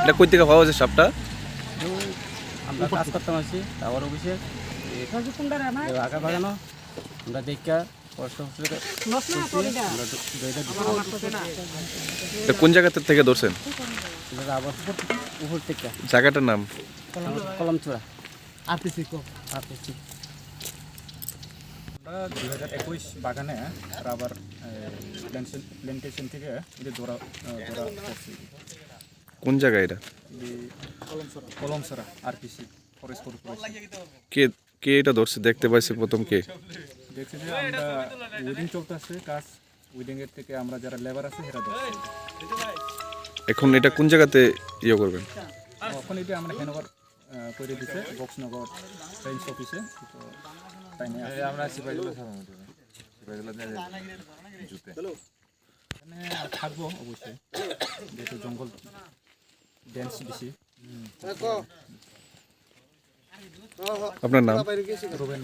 এটা কই থেকে পাওয়া হয়েছে সাপটা আমরা কাজ করতাম আছি টাওয়ার অফিসে। আগা বাগানো আমরা দেখা কোন জায়গা থেকে ধরছেন? জায়গাটার নাম? কলম চূড়া আর পিসি কো। আপনি আমরা দুই হাজার একুশ বাগানে রাবার প্ল্যান্টেশন থেকে এটা ধরা ধরা করছি। কোন জায়গায় এটা? কলমসরা আরপিসি ফরেস্ট কে কে এটা ধরছে? দেখতে পাইছে প্রথম কে। দেখছি যে আমরা উইডিং চলতেছে কাজ উইডিং এর থেকে আমরা যারা লেবার আছে সেটা ধরছি। এখন এটা কোন জায়গাতে ইয়ে করবেন? এখন এটা আমরা হ্যান্ডওভার করে দিছে বক্সনগর রেঞ্জ অফিসে তো তাই নিয়ে আমরা জুতে থাকব অবশ্যই। যেহেতু জঙ্গল। ডেন্স দিছি আপনার নাম? রোবেন